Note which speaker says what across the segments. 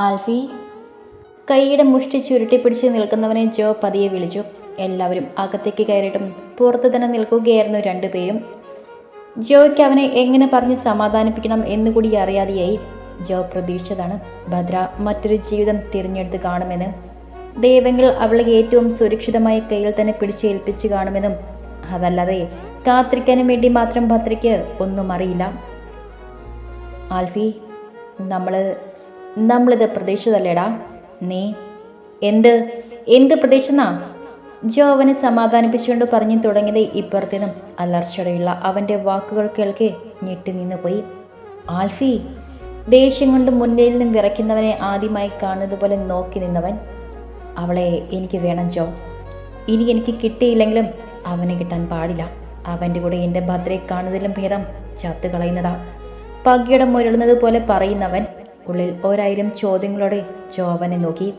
Speaker 1: ആൽഫി. കൈയുടെ മുഷ്ടി ചുരുട്ടിപ്പിടിച്ച് നിൽക്കുന്നവനെ ജോ പതിയെ വിളിച്ചു. എല്ലാവരും അകത്തേക്ക് കയറിയിട്ടും പുറത്ത് തന്നെ നിൽക്കുകയായിരുന്നു രണ്ടുപേരും. ജോയ്ക്ക് അവനെ എങ്ങനെ പറഞ്ഞ് സമാധാനിപ്പിക്കണം എന്നുകൂടി അറിയാതെയായി ജോ പ്രതീക്ഷിച്ചതാണ് ഭദ്ര മറ്റൊരു ജീവിതം തിരഞ്ഞെടുത്ത് കാണുമെന്ന്. ദൈവങ്ങൾ അവളെ ഏറ്റവും സുരക്ഷിതമായി കയ്യിൽ തന്നെ പിടിച്ചേൽപ്പിച്ച് കാണുമെന്നും അതല്ലാതെ കാത്തിരിക്കാനും വേണ്ടി മാത്രം ഭദ്രയ്ക്ക് ഒന്നും അറിയില്ല. ആൽഫി നമ്മൾ നമ്മളിത് പ്രതീക്ഷിച്ചതല്ലേടാ? നീ? എന്ത്? എന്ത് പ്രതീക്ഷനാ ജോ അവനെ സമാധാനിപ്പിച്ചുകൊണ്ട് പറഞ്ഞു തുടങ്ങിയത് ഇപ്പുറത്തേനും. അലർച്ചടയുള്ള അവന്റെ വാക്കുകൾ കേൾക്കെ ഞെട്ടി നിന്ന് പോയി ആൽഫി ദേഷ്യം കൊണ്ട് മുന്നിൽ നിന്നും വിറയ്ക്കുന്നവനെ ആദ്യമായി കാണുന്നത് പോലെ നോക്കി നിന്നവൻ. അവളെ എനിക്ക് വേണം ജോ. ഇനി എനിക്ക് കിട്ടിയില്ലെങ്കിലും അവനെ കിട്ടാൻ പാടില്ല. അവന്റെ കൂടെ എന്റെ ഭദ്രയെ കാണുന്നതിലും ഭേദം ചത്തു കളയുന്നതാ പകിയുടെ മുരളുന്നത് പോലെ പറയുന്നവൻ ഉള്ളിൽ ഒരായിരം ചോദ്യങ്ങളോടെ ചോവനെ നോക്കി.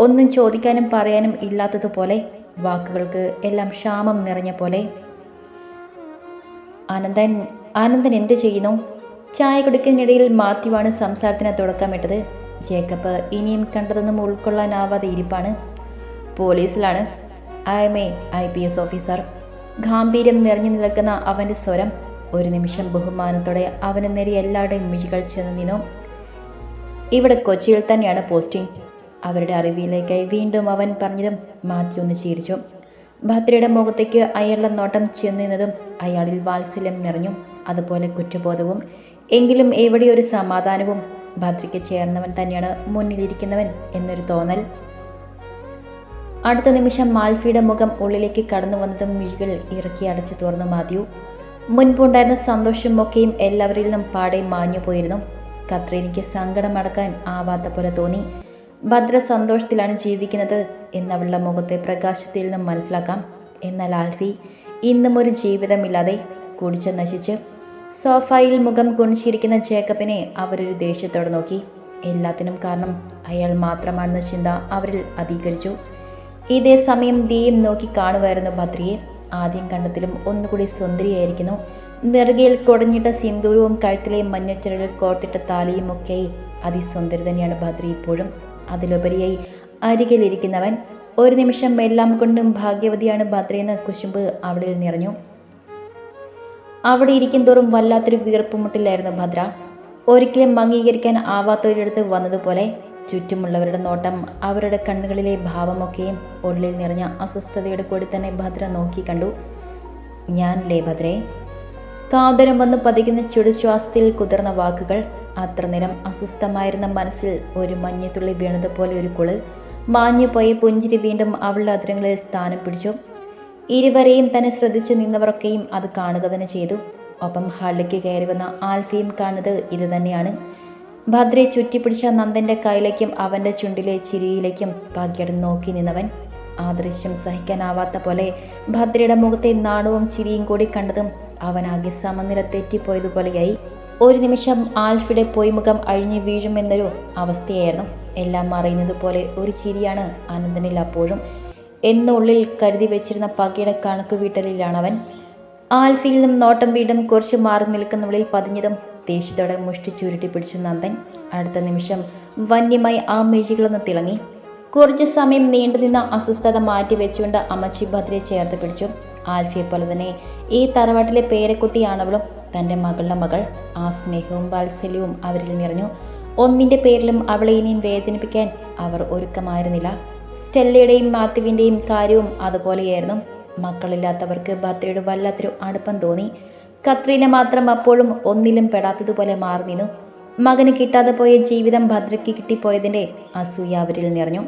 Speaker 1: ഒന്നും ചോദിക്കാനും പറയാനും ഇല്ലാത്തതുപോലെ വാക്കുകൾക്ക് എല്ലാം ക്ഷാമം നിറഞ്ഞ പോലെ. ആനന്ദൻ ആനന്ദൻ എന്ത് ചെയ്യുന്നു? ചായ കുടിക്കുന്നതിനിടയിൽ മാത്യുവാണ് സംസാരത്തിന് തുടക്കമിട്ടത് ജേക്കബ് ഇനിയും കണ്ടതൊന്നും ഉൾക്കൊള്ളാനാവാതെ ഇരിപ്പാണ്. പോലീസിലാണ്. I am a I P S officer. ഗാംഭീര്യം നിറഞ്ഞു നിൽക്കുന്ന അവന്റെ സ്വരം ഒരു നിമിഷം ബഹുമാനത്തോടെ അവന് നേരെ എല്ലാവരുടെയും മിഴികൾ ചെന്ന് നിന്നു. ഇവിടെ കൊച്ചിയിൽ തന്നെയാണ് പോസ്റ്റിംഗ്. അവരുടെ അറിവിലേക്കായി വീണ്ടും അവൻ പറഞ്ഞതും മാത്യു ഒന്ന് ചിരിച്ചു. ഭദ്രയുടെ മുഖത്തേക്ക് അയാളുടെ നോട്ടം ചെന്നിരുന്നതും അയാളിൽ വാത്സല്യം നിറഞ്ഞു. അതുപോലെ കുറ്റബോധവും എങ്കിലും എവിടെയൊരു സമാധാനവും ഭദ്രയ്ക്ക് ചേർന്നവൻ തന്നെയാണ് മുന്നിലിരിക്കുന്നവൻ എന്നൊരു തോന്നൽ. അടുത്ത നിമിഷം മാൽഫിയുടെ മുഖം ഉള്ളിലേക്ക് കടന്നു വന്നതും മിഴികൾ ഇറക്കി അടച്ചു തുറന്നു മാത്യു. മുൻപുണ്ടായിരുന്ന സന്തോഷമൊക്കെയും എല്ലാവരിൽ നിന്നും പാടെ മാഞ്ഞു പോയിരുന്നു കത്രീനയ്ക്ക് സങ്കടം അടക്കാൻ ആവാത്ത പോലെ തോന്നി. ഭദ്ര സന്തോഷത്തിലാണ് ജീവിക്കുന്നത് എന്നവളുടെ മുഖത്തെ പ്രകാശത്തിൽ നിന്നും മനസ്സിലാക്കാം. എന്നാൽ ആൽഫി ഇന്നും ഒരു ജീവിതമില്ലാതെ കുടിച്ച് നശിച്ച് സോഫയിൽ മുഖം കുണിച്ചിരിക്കുന്ന ജേക്കബിനെ അവരൊരു ദേഷ്യത്തോടെ നോക്കി. എല്ലാത്തിനും കാരണം അയാൾ മാത്രമാണെന്ന ചിന്ത അവരിൽ അധികരിച്ചു. ഇതേ സമയം ദീയും നോക്കി കാണുമായിരുന്നു ഭദ്രയെ. ആദ്യം കണ്ടതിലും ഒന്നുകൂടി സുന്ദരിയായിരിക്കുന്നു. നെറുകയിൽ കുടഞ്ഞിട്ട സിന്ദൂരവും കഴുത്തിലെ മഞ്ഞച്ചിറകിൽ കോർത്തിട്ട താലിയും ഒക്കെയായി അതിസുന്ദരി തന്നെയാണ് ഭദ്രി. ഇപ്പോഴും അതിലുപരിയായി അരികിലിരിക്കുന്നവൻ ഒരു നിമിഷം എല്ലാം കൊണ്ടും ഭാഗ്യവതിയാണ് ഭദ്രയെന്ന് കുശുമ്പ് അവിടെ നിറഞ്ഞു. അവിടെ ഇരിക്കും തോറും വല്ലാത്തൊരു വീർപ്പുമുട്ടില്ലായിരുന്നു ഭദ്ര. ഒരിക്കലും അംഗീകരിക്കാൻ ആവാത്തവരടുത്ത് വന്നതുപോലെ ചുറ്റുമുള്ളവരുടെ നോട്ടം അവരുടെ കണ്ണുകളിലെ ഭാവമൊക്കെയും ഉള്ളിൽ നിറഞ്ഞ അസ്വസ്ഥതയുടെ കൂടി തന്നെ ഭദ്ര നോക്കി കണ്ടു. ഞാൻ ലേ ഭദ്രേ? കാതരം വന്ന് പതിക്കുന്ന ചുടുശ്വാസത്തിൽ കുതിർന്ന വാക്കുകൾ. അത്ര നേരം അസ്വസ്ഥമായിരുന്ന മനസ്സിൽ ഒരു മഞ്ഞത്തുള്ളി വീണതുപോലെ ഒരു കുളിർ. മാഞ്ഞുപോയ പുഞ്ചിരി വീണ്ടും അവളുടെ അതിരങ്ങളിൽ സ്ഥാനം പിടിച്ചു. ഇരുവരെയും തന്നെ ശ്രദ്ധിച്ചു നിന്നവരൊക്കെയും അത് കാണുക തന്നെ ചെയ്തു. ഒപ്പം ഹള്ളിക്ക് കയറി വന്ന ആൽഫിയും കാണുന്നത് ഇത് തന്നെയാണ്. ഭദ്രയെ ചുറ്റിപ്പിടിച്ച നന്ദന്റെ കയ്യിലേക്കും അവന്റെ ചുണ്ടിലെ ചിരിയിലേക്കും ഭാഗ്യടം നോക്കി നിന്നവൻ. ആ ദൃശ്യം സഹിക്കാനാവാത്ത പോലെ ഭദ്രയുടെ മുഖത്തെ നാണവും ചിരിയും കൂടി കണ്ടതും അവനാകെ സമനില തെറ്റിപ്പോയതുപോലെയായി ഒരു നിമിഷം ആൽഫിയുടെ പൊയ്മുഖം അഴിഞ്ഞു വീഴുമെന്നൊരു അവസ്ഥയായിരുന്നു. എല്ലാം അറിയുന്നത് ഒരു ചിരിയാണ് ആനന്ദനിൽ അപ്പോഴും എന്നുള്ളിൽ കരുതി വെച്ചിരുന്ന പകയുടെ കണക്ക് വീട്ടലിലാണവൻ ആൽഫിയിൽ നിന്നും നോട്ടം വീണ്ടും കുറച്ച് മാറി നിൽക്കുന്നവളിൽ പതിഞ്ഞതും ദേഷ്യത്തോടെ മുഷ്ടി ചുരുട്ടി പിടിച്ചു നന്ദൻ. അടുത്ത നിമിഷം വന്യമായി ആ മിഴികളൊന്ന് തിളങ്ങി. കുറച്ചു സമയം നീണ്ടുനിന്ന അസ്വസ്ഥത മാറ്റിവെച്ചുകൊണ്ട് അമ്മച്ചി ഭദ്രയെ ചേർത്ത് പിടിച്ചു. ആൽഫിയെ പോലെ തന്നെ ഈ തറവാട്ടിലെ പേരക്കുട്ടിയാണവളും തന്റെ മകളുടെ മകൾ. ആ സ്നേഹവും വാത്സല്യവും അവരിൽ നിറഞ്ഞു. ഒന്നിന്റെ പേരിലും അവളെ ഇനിയും വേദനിപ്പിക്കാൻ അവർ ഒരുക്കമായിരുന്നില്ല. സ്റ്റെല്ലയുടെയും മാത്യുവിന്റെയും കാര്യവും അതുപോലെയായിരുന്നു. മക്കളില്ലാത്തവർക്ക് ഭദ്രയുടെ വല്ലാത്തൊരു അടുപ്പം തോന്നി. കത്രീന മാത്രം അപ്പോഴും ഒന്നിലും പെടാത്തതുപോലെ മാറി നിന്നു. മകന് കിട്ടാതെ പോയ ജീവിതം ഭദ്രയ്ക്ക് കിട്ടിപ്പോയതിന്റെ അസൂയ അവരിൽ നിറഞ്ഞു.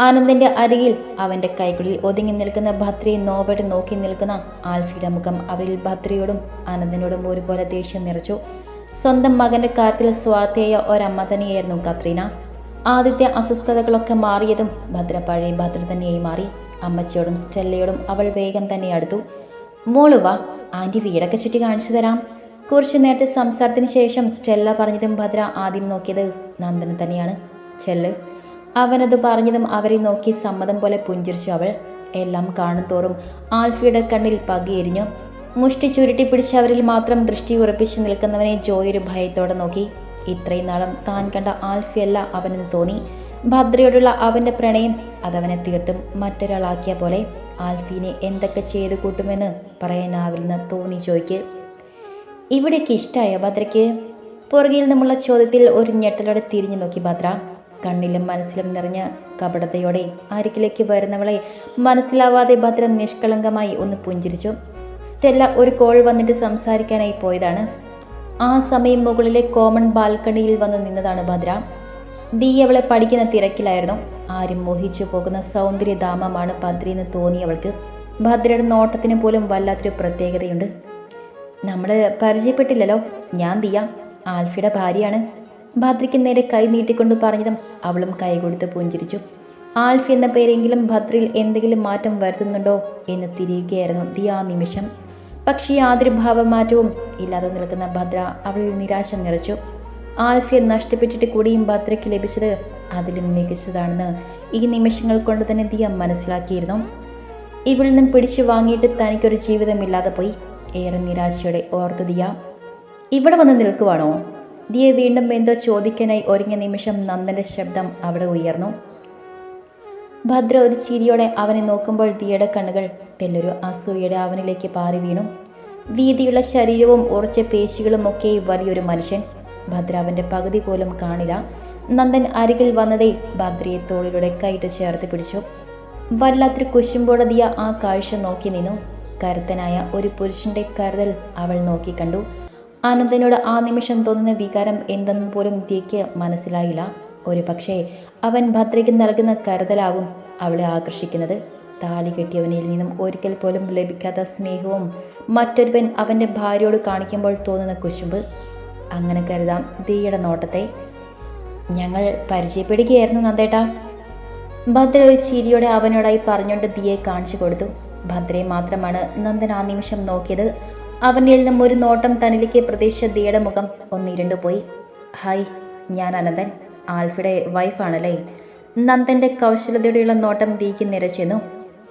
Speaker 1: ആനന്ദന്റെ അരികിൽ അവന്റെ കൈകളിൽ ഒതുങ്ങി നിൽക്കുന്ന ഭദ്രയെ നോവോടെ നോക്കി നിൽക്കുന്ന ആൽഫിയുടെ മുഖം അവരിൽ ഭദ്രയോടും ആനന്ദനോടും ഒരുപോലെ ദേഷ്യം നിറച്ചു. സ്വന്തം മകന്റെ കാര്യത്തിൽ സ്വാർത്ഥയായ ഒരമ്മ തന്നെയായിരുന്നു കത്രീന. ആദ്യത്തെ അസ്വസ്ഥതകളൊക്കെ മാറിയതും ഭദ്ര പഴയ ഭദ്ര തന്നെയായി മാറി. അമ്മച്ചിയോടും സ്റ്റെല്ലയോടും അവൾ വേഗം തന്നെ അടുത്തു. മോളുവ ആന്റി വീടൊക്കെ ചുറ്റി കാണിച്ചു തരാം. കുറച്ചു നേരത്തെ സംസാരത്തിന് ശേഷം സ്റ്റെല്ല പറഞ്ഞതും ഭദ്ര ആദ്യം നോക്കിയത് നന്ദന തന്നെയാണ്. ചെല്ല്. അവനത് പറഞ്ഞതും അവരെ നോക്കി സമ്മതം പോലെ പുഞ്ചിരിച്ചു അവൾ. എല്ലാം കാണും തോറും ആൽഫിയുടെ കണ്ണിൽ പകിയെരിഞ്ഞു മുഷ്ടി ചുരുട്ടി പിടിച്ചവരിൽ മാത്രം ദൃഷ്ടി ഉറപ്പിച്ചു നിൽക്കുന്നവനെ ജോയ് ഒരു ഭയത്തോടെ നോക്കി. ഇത്രയും നാളും താൻ കണ്ട ആൽഫിയല്ല അവനെന്ന് തോന്നി. ഭദ്രയോടുള്ള അവന്റെ പ്രണയം അതവനെ തീർത്തും മറ്റൊരാളാക്കിയ പോലെ. ആൽഫീനെ എന്തൊക്കെ ചെയ്തു കൂട്ടുമെന്ന് പറയാനാവില്ലെന്ന് തോന്നി ചോയ്ക്ക് ഇവിടേക്ക് ഇഷ്ടമായ ഭദ്രയ്ക്ക്? പുറകിൽ നിന്നുമുള്ള ചോദ്യത്തിൽ ഒരു ഞെട്ടലോടെ തിരിഞ്ഞു നോക്കി ഭദ്ര. കണ്ണിലും മനസ്സിലും നിറഞ്ഞ കപടതയോടെ അരികിലേക്ക് വരുന്നവളെ മനസ്സിലാവാതെ ഭദ്ര നിഷ്കളങ്കമായി ഒന്ന് പുഞ്ചിരിച്ചു. സ്റ്റെല്ല ഒരു കോൾ വന്നിട്ട് സംസാരിക്കാനായി പോയതാണ്. ആ സമയം മുകളിലെ കോമൺ ബാൽക്കണിയിൽ വന്ന് നിന്നതാണ് ഭദ്ര. ദീ അവളെ പഠിക്കുന്ന തിരക്കിലായിരുന്നു. ആരും മോഹിച്ചു പോകുന്ന സൗന്ദര്യധാമമാണ് തോന്നി അവൾക്ക്. ഭദ്രയുടെ നോട്ടത്തിന് പോലും വല്ലാത്തൊരു പ്രത്യേകതയുണ്ട്. നമ്മൾ പരിചയപ്പെട്ടില്ലല്ലോ. ഞാൻ ദിയ. ആൽഫിയുടെ ഭാര്യയാണ്. ഭദ്രയ്ക്ക് നേരെ കൈ നീട്ടിക്കൊണ്ട് പറഞ്ഞതും അവളും കൈ കൊടുത്ത് പുഞ്ചിരിച്ചു. ആൽഫി എന്ന പേരെങ്കിലും ഭദ്രയിൽ എന്തെങ്കിലും മാറ്റം വരുത്തുന്നുണ്ടോ എന്ന് തിരിയുകയായിരുന്നു ദിയ നിമിഷം. പക്ഷേ യാതൊരു ഭാവമാറ്റവും ഇല്ലാതെ നിൽക്കുന്ന ഭദ്ര അവളിൽ നിരാശ നിറച്ചു. ആൽഫിയെ നഷ്ടപ്പെട്ടിട്ട് കൂടിയും ഭദ്രയ്ക്ക് ലഭിച്ചത് അതിലും മികച്ചതാണെന്ന് ഈ നിമിഷങ്ങൾ കൊണ്ട് തന്നെ ദിയ മനസ്സിലാക്കിയിരുന്നു. ഇവിടെ നിന്നും പിടിച്ചു വാങ്ങിയിട്ട് തനിക്കൊരു ജീവിതമില്ലാതെ പോയി. ഏറെ നിരാശയോടെ ഓർത്തു ദിയ. ഇവിടെ വന്ന് നിൽക്കുവാണോ? ദിയെ വീണ്ടും എന്തോ ചോദിക്കാനായി ഒരുങ്ങിയ നിമിഷം നന്ദന്റെ ശബ്ദം അവിടെ ഉയർന്നു. ഭദ്ര ഒരു ചിരിയോടെ അവനെ നോക്കുമ്പോൾ ദിയയുടെ കണ്ണുകൾ തെല്ലൊരു അസൂയയുടെ അവനിലേക്ക് പാറി വീണു. വീതിയുള്ള ശരീരവും ഉറച്ച പേശികളും ഒക്കെ വലിയൊരു മനുഷ്യൻ. ഭദ്ര അവന്റെ പകുതി പോലും കാണില്ല. നന്ദൻ അരികിൽ വന്നതേ ഭദ്രയെ തോളിലൂടെ കൈയിട്ട് ചേർത്ത് പിടിച്ചു. വല്ലാത്തൊരു കുശുമ്പോടെ ദിയ ആ കാഴ്ച നോക്കി നിന്നു. കരുത്തനായ ഒരു പുരുഷന്റെ കരുതൽ അവൾ നോക്കിക്കണ്ടു ആനന്ദനോട് ആ നിമിഷം തോന്നുന്ന വികാരം എന്തെന്ന് പോലും ദിയയ്ക്ക് മനസ്സിലായില്ല. ഒരു പക്ഷേ അവൻ ഭദ്രയ്ക്ക് നൽകുന്ന കരുതലാവും അവളെ ആകർഷിക്കുന്നത്. താലി കെട്ടിയവനിൽ നിന്നും ഒരിക്കൽ പോലും ലഭിക്കാത്ത സ്നേഹവും മറ്റൊരുവൻ അവന്റെ ഭാര്യയോട് കാണിക്കുമ്പോൾ തോന്നുന്ന കുശുമ്പ്. അങ്ങനെ കരുതാം ദിയയുടെ നോട്ടത്തെ. ഞങ്ങൾ പരിചയപ്പെടുകയായിരുന്നു നന്ദേട്ടാ. ഭദ്ര ഒരു ചിരിയോടെ അവനോടായി പറഞ്ഞുകൊണ്ട് ദിയെ കാണിച്ചു കൊടുത്തു. ഭദ്രയെ മാത്രമാണ് നന്ദൻ ആ നിമിഷം നോക്കിയത്. അവനിൽ നിന്നും ഒരു നോട്ടം തന്നിലേക്ക് പ്രതീക്ഷിച്ച ദിയുടെ മുഖം ഒന്നിരണ്ടു പോയി. ഹായ് ഞാൻ അനന്തൻ. ആൽഫിയുടെ വൈഫാണല്ലേ നന്ദന്റെ കൗശലതയോടെയുള്ള നോട്ടം ദിക്ക് നിരച്ചിരുന്നു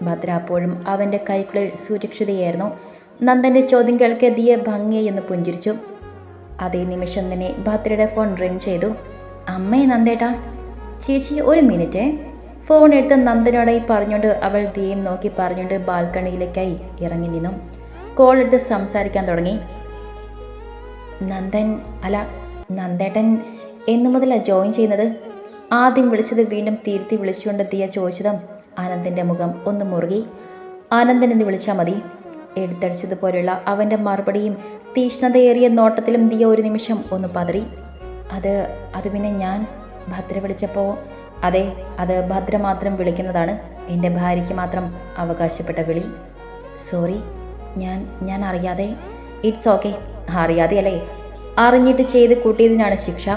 Speaker 1: ഭദ്ര അപ്പോഴും അവന്റെ കൈക്കുള്ളിൽ സുരക്ഷിതയായിരുന്നു നന്ദന്റെ ചോദ്യം കേൾക്കെ ദിയെ ഭംഗിയെന്ന് പുഞ്ചിരിച്ചു. അതേ നിമിഷം തന്നെ ഭദ്രയുടെ ഫോൺ റിങ് ചെയ്തു. അമ്മേ നന്ദേട്ടാ. ചേച്ചി ഒരു മിനിറ്റ് ഫോൺ എടുത്ത് നന്ദനോടായി പറഞ്ഞുകൊണ്ട് അവൾ ദിയേം നോക്കി പറഞ്ഞുകൊണ്ട് ബാൽക്കണിയിലേക്കായി ഇറങ്ങി നിന്നു. കോൾ എടുത്ത് സംസാരിക്കാൻ തുടങ്ങി. നന്ദൻ അല്ല നന്ദേട്ടൻ എന്നു മുതലാണ് ജോയിൻ ചെയ്യുന്നത്. ആദ്യം വിളിച്ചത് വീണ്ടും തിരുത്തി വിളിച്ചുകൊണ്ട് ദിയ ചോദിച്ചതും ആനന്ദിന്റെ മുഖം ഒന്ന് മുറുകി. ആനന്ദൻ എന്ന് വിളിച്ചാൽ മതി. എടുത്തടിച്ചതുപോലെയുള്ള അവന്റെ മറുപടിയും തീഷ്ണതയേറിയ നോട്ടത്തിലും ദിയ ഒരു നിമിഷം ഒന്ന് പതറി. അത് അത് പിന്നെ ഞാൻ ഭദ്ര വിളിച്ചപ്പോൾ അതെ അത് ഭദ്ര മാത്രം വിളിക്കുന്നതാണ്. എന്റെ ഭാര്യയ്ക്ക് മാത്രം അവകാശപ്പെട്ട വിളി. സോറി ഞാൻ ഞാൻ അറിയാതെ ഇറ്റ്സ് ഓക്കെ അറിയാതെ അല്ലേ അറിഞ്ഞിട്ട് ചെയ്ത് കൂട്ടിയതിനാണ് ശിക്ഷ.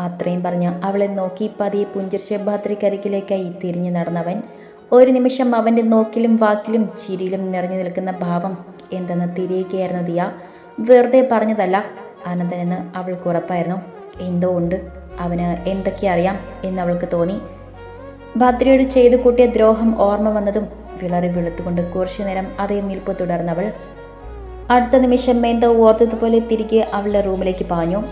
Speaker 1: അത്രയും പറഞ്ഞ് അവളെ നോക്കി പതിയെ പുഞ്ചിരിച്ച് ഭദ്രക്കരികിലേക്കായി തിരിഞ്ഞു നടന്നവൻ. ഒരു നിമിഷം അവന്റെ നോക്കിലും വാക്കിലും ചിരിയിലും നിറഞ്ഞു നിൽക്കുന്ന ഭാവം എന്തെന്ന് തിരിയുകയായിരുന്നു ദിയ. വെറുതെ പറഞ്ഞതല്ല അനന്തനെന്ന് അവൾക്ക് ഉറപ്പായിരുന്നു. എന്തോ ഉണ്ട് അവന് എന്തൊക്കെ അറിയാം എന്ന് അവൾക്ക് തോന്നി. ഭദ്രയോട് ചെയ്തു കൂട്ടിയ ദ്രോഹം ഓർമ്മ വന്നതും വിളറി വെളുത്തുകൊണ്ട് കുറച്ചു നേരം അതേ നിൽപ്പ് തുടർന്നവൾ അടുത്ത നിമിഷം മേന്ത ഓർത്തതുപോലെ തിരികെ അവളുടെ റൂമിലേക്ക് പാഞ്ഞു.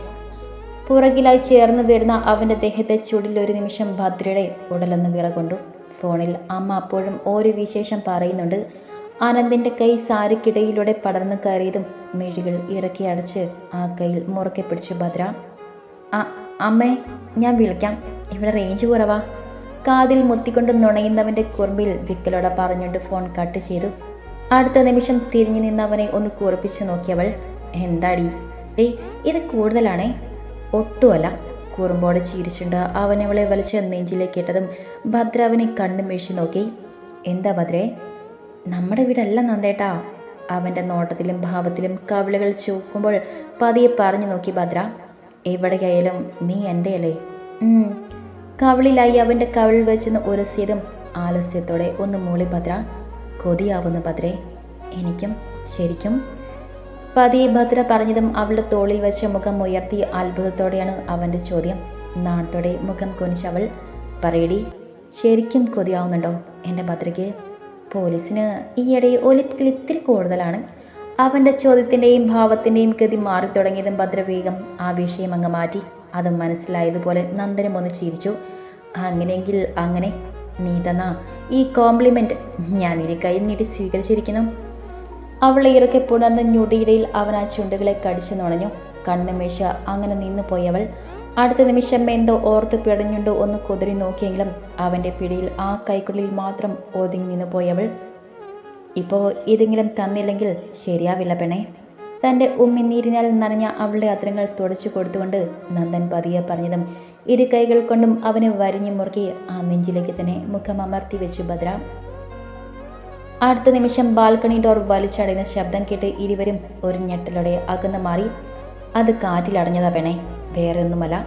Speaker 1: പുറകിലായി ചേർന്ന് വരുന്ന അവന്റെ ദേഹത്തെ ചുടിൽ ഒരു നിമിഷം ഭദ്രയുടെ ഉടലെന്ന് വിറകൊണ്ടു. ഫോണിൽ അമ്മ അപ്പോഴും ഓരോ വിശേഷം പറയുന്നുണ്ട്. ആനന്ദിന്റെ കൈ സാരിക്കിടയിലൂടെ പടർന്നു കയറിയതും മെഴികൾ ഇറക്കി അടച്ച് ആ കയ്യിൽ മുറക്കെ പിടിച്ചു ഭദ്ര. അമ്മേ ഞാൻ വിളിക്കാം. ഇവിടെ റേഞ്ച് കുറവാ. കാതിൽ മുത്തിക്കൊണ്ട് നുണയുന്നവന്റെ കുറുമ്പിൽ വിക്കലോടെ പറഞ്ഞുകൊണ്ട് ഫോൺ കട്ട് ചെയ്തു. അടുത്ത നിമിഷം തിരിഞ്ഞു നിന്നവനെ ഒന്ന് കുറിപ്പിച്ച് നോക്കിയവൾ എന്താടി? ഏയ് ഇത് കൂടുതലാണേ? ഒട്ടുമല്ല കുറുമ്പോടെ ചിരിച്ചുണ്ട് അവനവളെ വലിച്ച് നെഞ്ചിലേക്ക് ഇട്ടതും ഭദ്ര അവനെ കണ്ണു വീഴ്ച നോക്കി. എന്താ ഭദ്രേ? നമ്മുടെ വീടല്ല നന്ദേട്ടാ അവന്റെ നോട്ടത്തിലും ഭാവത്തിലും കവിളുകൾ ചൂക്കുമ്പോൾ പതിയെ പറഞ്ഞു നോക്കി ഭദ്ര. എവിടെയായാലും നീ എന്റെ അല്ലേ ഉം. കവിളിലായി അവന്റെ കവിളിൽ വെച്ചെന്ന് ഉരസിയതും ആലസ്യത്തോടെ ഒന്ന് മൂളി ഭദ്ര കൊതിയാവുന്നു ഭദ്രേ. എനിക്കും ശരിക്കും പതിയെ ഭദ്ര പറഞ്ഞതും അവളുടെ തോളിൽ വെച്ച മുഖം ഉയർത്തി അത്ഭുതത്തോടെയാണ് അവന്റെ ചോദ്യം. നാണത്തോടെ മുഖം കുനിച്ചവൾ പറയടി ശരിക്കും കൊതിയാവുന്നുണ്ടോ എന്റെ ഭദ്രയ്ക്ക്? പോലീസിന് ഈയിടെ ഒലിപ്പിക്കൽ ഇത്തിരി കൂടുതലാണ്. അവന്റെ ചോദ്യത്തിന്റെയും ഭാവത്തിന്റെയും ഗതി മാറി തുടങ്ങിയതും ഭദ്ര വേഗം ആ വിഷയം അങ്ങ് മാറ്റി. അത് മനസ്സിലായതുപോലെ നന്ദനം ഒന്ന് ചിരിച്ചു. അങ്ങനെയെങ്കിൽ അങ്ങനെ നീ തന്ന ഈ കോംപ്ലിമെന്റ് ഇനി കൈ നീട്ടി സ്വീകരിച്ചിരിക്കുന്നു. അവളെ ഇറക്കെ പുണർന്ന ഞൊടിയിടയിൽ അവൻ ആ ചുണ്ടുകളെ കടിച്ചു നുണഞ്ഞു. കണ്ണുമേശ അങ്ങനെ നിന്നു പോയവൾ അടുത്ത നിമിഷം എന്തോ ഓർത്ത് പിടഞ്ഞുണ്ടോ ഒന്ന് കുതിരി നോക്കിയെങ്കിലും അവന്റെ പിടിയിൽ ആ കൈക്കുള്ളിൽ മാത്രം ഒതുങ്ങി നിന്നു പോയവൾ ഇപ്പോൾ ഇതെങ്കിലും തന്നില്ലെങ്കിൽ ശരിയാവില്ല പെണേ തന്റെ ഉമ്മിനീരിനാൽ നനഞ്ഞ അവളുടെ അത്രങ്ങൾ തുടച്ചു കൊടുത്തുകൊണ്ട് നന്ദൻ പതിയെ പറഞ്ഞതും ഇരു കൈകൾ കൊണ്ടും അവനെ വരിഞ്ഞു മുറുക്കി ആ നെഞ്ചിലേക്ക് തന്നെ മുഖം അമർത്തി വെച്ചു ഭദ്ര. അടുത്ത നിമിഷം ബാൽക്കണി ഡോർ വലിച്ചടയുന്ന ശബ്ദം കേട്ട് ഇരുവരും ഒരു ഞെട്ടലോടെ അകന്നു മാറി. അത് കാറ്റിലടഞ്ഞതാ പെണേ വേറെ ഒന്നുമല്ല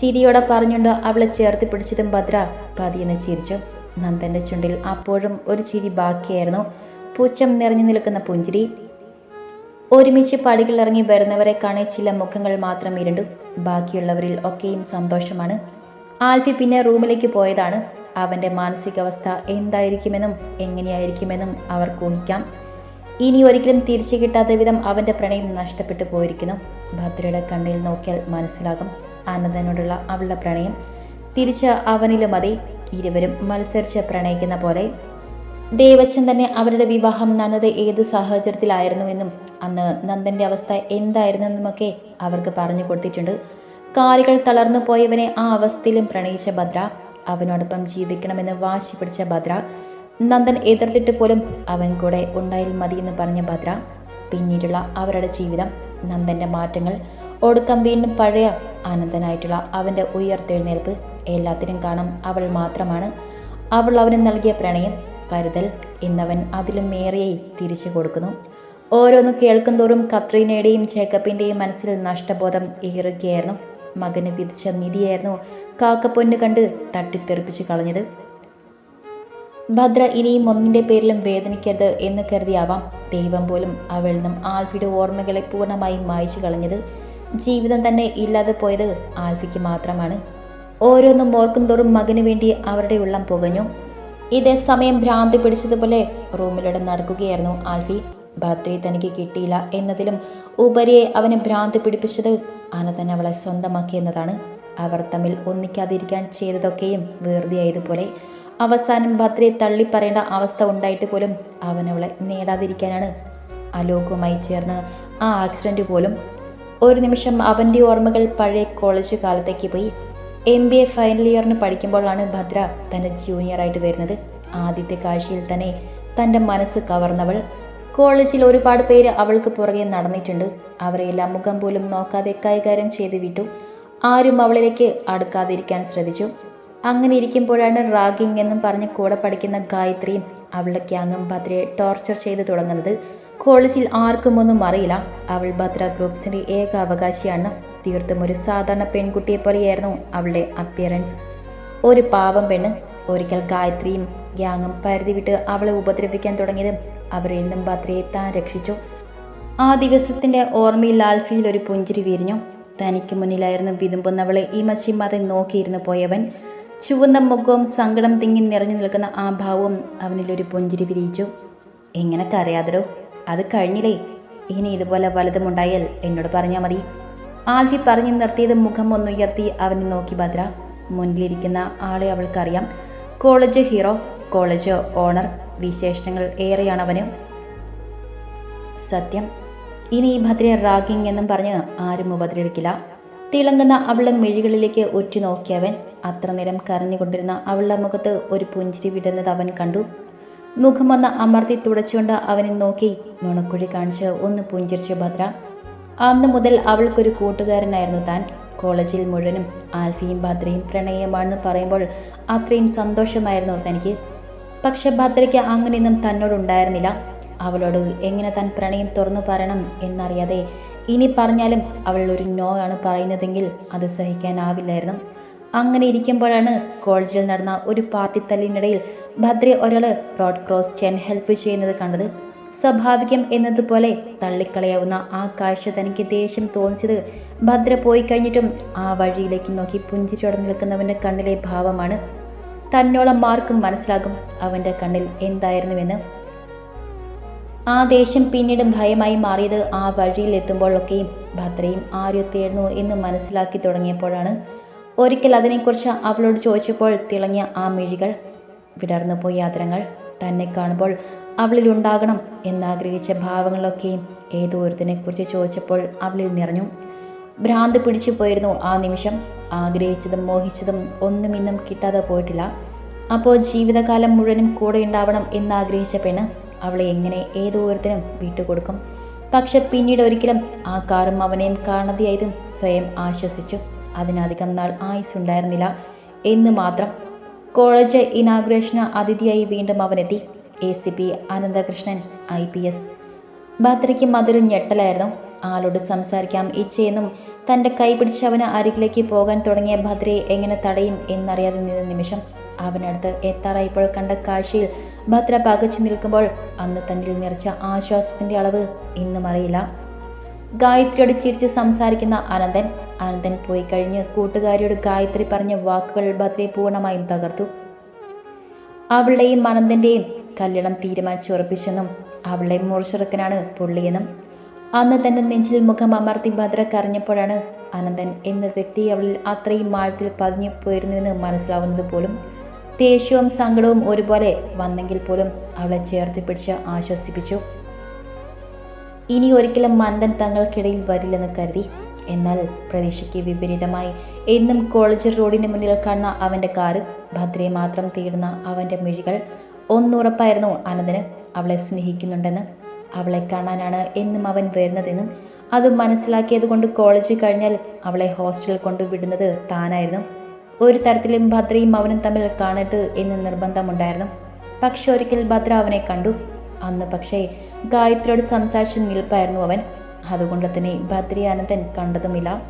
Speaker 1: ചിരിയോടെ പറഞ്ഞുകൊണ്ട് അവളെ ചേർത്ത് പിടിച്ചതും ഭദ്ര പതിയെന്ന് ചിരിച്ചു. നന്ദന്റെ ചുണ്ടിൽ അപ്പോഴും ഒരു ചിരി ബാക്കിയായിരുന്നു. പൂച്ചം നിറഞ്ഞു നിൽക്കുന്ന പുഞ്ചിരി ഒരുമിച്ച് പടികളിറങ്ങി വരുന്നവരെ കാണെ ചില മുഖങ്ങൾ മാത്രം ഇരുണ്ടു. ബാക്കിയുള്ളവരിൽ ഒക്കെയും സന്തോഷമാണ്. ആൽഫി പിന്നെ റൂമിലേക്ക് പോയതാണ്. അവന്റെ മാനസികാവസ്ഥ എന്തായിരിക്കുമെന്നും എങ്ങനെയായിരിക്കുമെന്നും അവർ ഊഹിക്കാം. ഇനി ഒരിക്കലും തിരിച്ചു കിട്ടാത്ത വിധം അവന്റെ പ്രണയം നഷ്ടപ്പെട്ടു പോയിരിക്കുന്നു. ഭദ്രയുടെ കണ്ണിൽ നോക്കിയാൽ മനസ്സിലാകും ആനന്ദനോടുള്ള അവളുടെ പ്രണയം. തിരിച്ച് അവനിലും മതി ഇരുവരും മത്സരിച്ച് പ്രണയിക്കുന്ന പോലെ. ദേവച്ചൻ തന്നെ അവരുടെ വിവാഹം നടന്നത് ഏത് സാഹചര്യത്തിലായിരുന്നുവെന്നും അന്ന് നന്ദന്റെ അവസ്ഥ എന്തായിരുന്നെന്നുമൊക്കെ അവർക്ക് പറഞ്ഞു കൊടുത്തിട്ടുണ്ട്. കാലുകൾ തളർന്നു പോയവനെ ആ അവസ്ഥയിലും പ്രണയിച്ച ഭദ്ര അവനോടൊപ്പം ജീവിക്കണമെന്ന് വാശി പിടിച്ച ഭദ്ര നന്ദൻ എതിർത്തിട്ട് പോലും അവൻ കൂടെ ഉണ്ടായാൽ മതിയെന്ന് പറഞ്ഞ ഭദ്ര പിന്നീടുള്ള അവരുടെ ജീവിതം നന്ദന്റെ മാറ്റങ്ങൾ ഒടുക്കം വീണ്ടും പഴയ ആനന്ദനായിട്ടുള്ള അവന്റെ ഉയർത്തെഴുന്നേൽപ്പ് എല്ലാത്തിനും കാണാം അവൾ മാത്രമാണ്. അവൾ അവന് നൽകിയ പ്രണയം കരുതൽ എന്നവൻ അതിലും ഏറെ തിരിച്ചു കൊടുക്കുന്നു. ഓരോന്ന് കേൾക്കുന്തോറും കത്രീനയുടെയും ജേക്കബിന്റെയും മനസ്സിൽ നഷ്ടബോധം ഏറുകയായിരുന്നു. മകന് വിധിച്ച നിധിയായിരുന്നു കാക്കപ്പൊന്ന് കണ്ട് തട്ടിത്തെറിപ്പിച്ച് കളഞ്ഞത്. ഭദ്ര ഇനിയും ഒന്നിന്റെ പേരിലും വേദനിക്കരുത് എന്ന് കരുതിയാവാം. ദൈവം പോലും അവളിൽ നിന്നും ആൽഫിയുടെ ഓർമ്മകളെ പൂർണമായും മായ്ച്ചു കളഞ്ഞത്. ജീവിതം തന്നെ ഇല്ലാതെ പോയത് ആൽഫിക്ക് മാത്രമാണ്. ഓരോന്നും ഓർക്കും തോറും മകന് വേണ്ടി അവരുടെ ഉള്ളം പുകഞ്ഞു. ഇതേ സമയം ഭ്രാന്തി പിടിച്ചതുപോലെ റൂമിലൂടെ നടക്കുകയായിരുന്നു ആൽഫി. ഭദ്രയെ തനിക്ക് കിട്ടിയില്ല എന്നതിലും ഉപരിയെ അവനെ ഭ്രാന്തി പിടിപ്പിച്ചത് ആന തന്നെ അവളെ സ്വന്തമാക്കി എന്നതാണ്. അവർ തമ്മിൽ ഒന്നിക്കാതിരിക്കാൻ ചെയ്തതൊക്കെയും വെറുതെയായതുപോലെ അവസാനം ഭദ്രയെ തള്ളിപ്പറയേണ്ട അവസ്ഥ ഉണ്ടായിട്ട് പോലും അവൻ അവളെ നേടാതിരിക്കാനാണ് അലോകവുമായി ചേർന്ന് ആ ആക്സിഡന്റ് പോലും. ഒരു നിമിഷം അവന്റെ ഓർമ്മകൾ പഴയ കോളേജ് കാലത്തേക്ക് പോയി. എം ബി എ ഫൈനൽ ഇയറിന് പഠിക്കുമ്പോഴാണ് ഭദ്ര തന്റെ ജൂനിയറായിട്ട് വരുന്നത്. ആദ്യത്തെ കാഴ്ചയിൽ തന്നെ തന്റെ മനസ്സ് കവർന്നവൾ. കോളേജിൽ ഒരുപാട് പേര് അവൾക്ക് പുറകെ നടന്നിട്ടുണ്ട്. അവരെല്ലാം മുഖം പോലും നോക്കാതെ കൈകാര്യം ചെയ്ത് വിട്ടു. ആരും അവളിലേക്ക് അടുക്കാതിരിക്കാൻ ശ്രദ്ധിച്ചു. അങ്ങനെ ഇരിക്കുമ്പോഴാണ് റാഗിങ് എന്നും പറഞ്ഞ് കൂടെ പഠിക്കുന്ന ഗായത്രിയും അവളുടെ ക്യാങ്ങും ഭദ്രയെ ടോർച്ചർ ചെയ്ത് തുടങ്ങുന്നത്. കോളേജിൽ ആർക്കും ഒന്നും അറിയില്ല. അവൾ ഭദ്ര ഗ്രൂപ്പ്സിന്റെ ഏക അവകാശിയാണ്. തീർത്തും ഒരു സാധാരണ പെൺകുട്ടിയെ പോലെയായിരുന്നു അവളുടെ അപ്പിയറൻസ് ഒരു പാവം പെണ്ണ് ഒരിക്കൽ ഗായത്രിയും ഗ്യാങ്ങും പരിധി വിട്ട് അവളെ ഉപദ്രവിക്കാൻ തുടങ്ങിയത് അവരിൽ നിന്നും ഭദ്രയെ താൻ രക്ഷിച്ചു. ആ ദിവസത്തിന്റെ ഓർമ്മയിൽ ആൽഫിയിൽ ഒരു പുഞ്ചിരി വിരിഞ്ഞു. തനിക്ക് മുന്നിലായിരുന്നു വിതുമ്പുന്നവളെ ഈ മച്ചിമാതെ നോക്കിയിരുന്നു പോയവൻ. ചുവന്ന മുഖവും സങ്കടം തിങ്ങി നിറഞ്ഞു നിൽക്കുന്ന ആ ഭാവവും അവനിലൊരു പുഞ്ചിരി വിരിയിച്ചു. എങ്ങനെ കരയാതടോ അത് കഴിഞ്ഞില്ലേ? ഇനി ഇതുപോലെ വലുതുമുണ്ടായാൽ എന്നോട് പറഞ്ഞാൽ മതി. ആൽഫി പറഞ്ഞു നിർത്തിയത് മുഖം ഒന്നുയർത്തി അവനെ നോക്കി ഭദ്ര. മുന്നിലിരിക്കുന്ന ആളെ അവൾക്കറിയാം. കോളേജ് ഹീറോ കോളേജ് ഓണർ വിശേഷണങ്ങൾ ഏറെയാണ് അവന് സത്യം. ഇനി ഈ ഭദ്രയെ റാഗിങ് എന്നും പറഞ്ഞ് ആരും ഉപദ്രവിക്കില്ല. തിളങ്ങുന്ന അവളുടെ മിഴികളിലേക്ക് ഉറ്റുനോക്കിയവൻ അത്ര നേരം കരഞ്ഞുകൊണ്ടിരുന്ന അവളുടെ മുഖത്ത് ഒരു പുഞ്ചിരി വിടുന്നത് അവൻ കണ്ടു. മുഖമൊന്ന് അമർത്തി തുടച്ചുകൊണ്ട് അവനെ നോക്കി നുണക്കുഴി കാണിച്ച് ഒന്ന് പുഞ്ചിരിച്ചു ഭദ്ര. അന്ന് മുതൽ അവൾക്കൊരു കൂട്ടുകാരനായിരുന്നു താൻ. കോളേജിൽ മുഴുവനും ആൽഫിയും ഭദ്രയും പ്രണയമാണെന്ന് പറയുമ്പോൾ അത്രയും സന്തോഷമായിരുന്നു തനിക്ക്. പക്ഷെ ഭദ്രയ്ക്ക് അങ്ങനെയൊന്നും തന്നോടുണ്ടായിരുന്നില്ല. അവളോട് എങ്ങനെ താൻ പ്രണയം തുറന്നു പറയണം എന്നറിയാതെ ഇനി പറഞ്ഞാലും അവൾ ഒരു നോ ആണ് പറയുന്നതെങ്കിൽ അത് സഹിക്കാനാവില്ലായിരുന്നു. അങ്ങനെ ഇരിക്കുമ്പോഴാണ് കോളേജിൽ നടന്ന ഒരു പാർട്ടി തല്ലിനിടയിൽ ഭദ്ര ഒരാൾ റോഡ് ക്രോസ് ചെയ്യാൻ ഹെൽപ്പ് ചെയ്യുന്നത് കണ്ടത് സ്വാഭാവികം എന്നതുപോലെ തള്ളിക്കളയാവുന്ന ആ കാഴ്ച തനിക്ക് ദേഷ്യം തോന്നിച്ചത് ഭദ്ര പോയി കഴിഞ്ഞിട്ടും ആ വഴിയിലേക്ക് നോക്കി പുഞ്ചിരിയോടെ നിൽക്കുന്നവന്റെ കണ്ണിലെ ഭാവമാണ്. തന്നോളം മാർക്കും മനസ്സിലാകും അവന്റെ കണ്ണിൽ എന്തായിരുന്നുവെന്ന്. ആ ദേഷ്യം പിന്നീട് ഭയമായി മാറിയത് ആ വഴിയിൽ എത്തുമ്പോഴൊക്കെയും ഭദ്രയും ആര്യോ തേടുന്നു എന്ന് മനസ്സിലാക്കി തുടങ്ങിയപ്പോഴാണ്. ഒരിക്കൽ അതിനെക്കുറിച്ച് അവളോട് ചോദിച്ചപ്പോൾ തിളങ്ങിയ ആ മിഴികൾ വിടർന്നു പോയ യാത്രങ്ങൾ തന്നെ കാണുമ്പോൾ അവളിലുണ്ടാകണം എന്നാഗ്രഹിച്ച ഭാവങ്ങളൊക്കെയും ഏതോ ഒരുത്തിനെക്കുറിച്ച് ചോദിച്ചപ്പോൾ അവളിൽ നിറഞ്ഞു. ഭ്രാന്ത് പിടിച്ചു പോയിരുന്നു ആ നിമിഷം. ആഗ്രഹിച്ചതും മോഹിച്ചതും ഒന്നും ഇന്നും കിട്ടാതെ പോയിട്ടില്ല. അപ്പോൾ ജീവിതകാലം മുഴുവനും കൂടെ ഉണ്ടാവണം എന്നാഗ്രഹിച്ച പെണ്ണ് അവളെ എങ്ങനെ ഏതോ ഒരുത്തിനും വിട്ടുകൊടുക്കും. പക്ഷെ പിന്നീട് ഒരിക്കലും ആ കാറും അവനെയും കാണാതെയായതും സ്വയം ആശ്വസിച്ചു. അതിനധികം നാൾ ആയുസ് ഉണ്ടായിരുന്നില്ല എന്ന് മാത്രം കോളേജ് ഇനാഗ്രേഷന് അതിഥിയായി വീണ്ടും അവനെത്തി. A C P Ananthakrishnan I P S. ഭദ്രയ്ക്ക് മധുര ഞെട്ടലായിരുന്നു. ആളോട് സംസാരിക്കാം ഇച്ഛയെന്നും തന്റെ കൈപിടിച്ച് അവന് അരികിലേക്ക് പോകാൻ തുടങ്ങിയ ഭദ്രയെ എങ്ങനെ തടയും എന്നറിയാതെ നിന്ന നിമിഷം അവനടുത്ത് എത്താറായപ്പോൾ കണ്ട കാഴ്ചയിൽ ഭദ്ര പകച്ചു നിൽക്കുമ്പോൾ അന്ന് തന്നിൽ നിറച്ച ആശ്വാസത്തിന്റെ അളവ് ഇന്നും അറിയില്ല. ഗായത്രിയോട് ചിരിച്ച് സംസാരിക്കുന്ന അനന്തൻ അനന്തൻ പോയി കഴിഞ്ഞ് കൂട്ടുകാരിയോട് ഗായത്രി പറഞ്ഞ വാക്കുകൾ ഭദ്രയെ പൂർണമായും തകർത്തു. അവളുടെയും ആനന്ദന്റെയും കല്യാണം തീരുമാനിച്ചുറപ്പിച്ചെന്നും അവളെ മുറിച്ചിറക്കനാണ് പുള്ളിയെന്നും അന്ന് തന്റെ നെഞ്ചിൽ മുഖം അമർത്തി ഭദ്ര കരഞ്ഞപ്പോഴാണ് അനന്തൻ എന്ന വ്യക്തി അവളിൽ അത്രയും ആഴത്തിൽ പതിഞ്ഞു പോയിരുന്നുവെന്ന് മനസ്സിലാവുന്നത് പോലും ദേഷ്യവും സങ്കടവും ഒരുപോലെ വന്നെങ്കിൽ പോലും അവളെ ചേർത്ത് പിടിച്ച് ആശ്വസിപ്പിച്ചു. ഇനി ഒരിക്കലും മന്ദൻ തങ്ങൾക്കിടയിൽ വരില്ലെന്ന് കരുതി എന്നാൽ പ്രതീക്ഷയ്ക്ക് വിപരീതമായി എന്നും കോളേജ് റോഡിന് മുന്നിൽ കാണുന്ന അവന്റെ കാറ് ഭദ്രയെ മാത്രം തേടുന്ന അവന്റെ മിഴികൾ ഒന്നുറപ്പായിരുന്നു അനന്തന് അവളെ സ്നേഹിക്കുന്നുണ്ടെന്ന്. അവളെ കാണാനാണ് എന്നും അവൻ വരുന്നതെന്നും അത് മനസ്സിലാക്കിയത് കൊണ്ട് കോളേജ് കഴിഞ്ഞാൽ അവളെ ഹോസ്റ്റലിൽ കൊണ്ടുവിടുന്നത് താനായിരുന്നു. ഒരു തരത്തിലും ഭദ്രയും അവനും തമ്മിൽ കാണരുത് എന്ന് നിർബന്ധമുണ്ടായിരുന്നു. പക്ഷെ ഒരിക്കൽ ഭദ്ര അവനെ കണ്ടു. അന്ന് പക്ഷേ ഗായത്രിയോട് സംസാരിച്ച് നിൽപ്പായിരുന്നു അവൻ. അതുകൊണ്ട് തന്നെ ഭദ്രി അനന്തൻ കണ്ടതുമില്ല.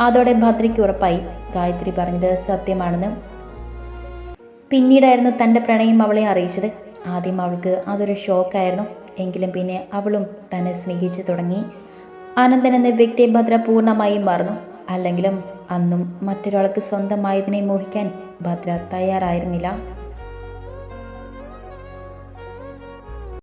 Speaker 1: അതോടെ ഭദ്രിക്ക് ഉറപ്പായി. ഗായത്രി പറഞ്ഞത് സത്യമാണെന്ന്. പിന്നീടായിരുന്നു തന്റെ പ്രണയം അവളെ അറിയിച്ചത്. ആദ്യം അവൾക്ക് അതൊരു ഷോക്കായിരുന്നു. എങ്കിലും പിന്നെ അവളും തന്നെ സ്നേഹിച്ചു തുടങ്ങി. അനന്തൻ എന്ന വ്യക്തിയെ ഭദ്ര പൂർണമായും മറന്നു. അല്ലെങ്കിലും അന്നും മറ്റൊരാൾക്ക് സ്വന്തമായതിനെ മോഹിക്കാൻ ഭദ്ര തയ്യാറായിരുന്നില്ല.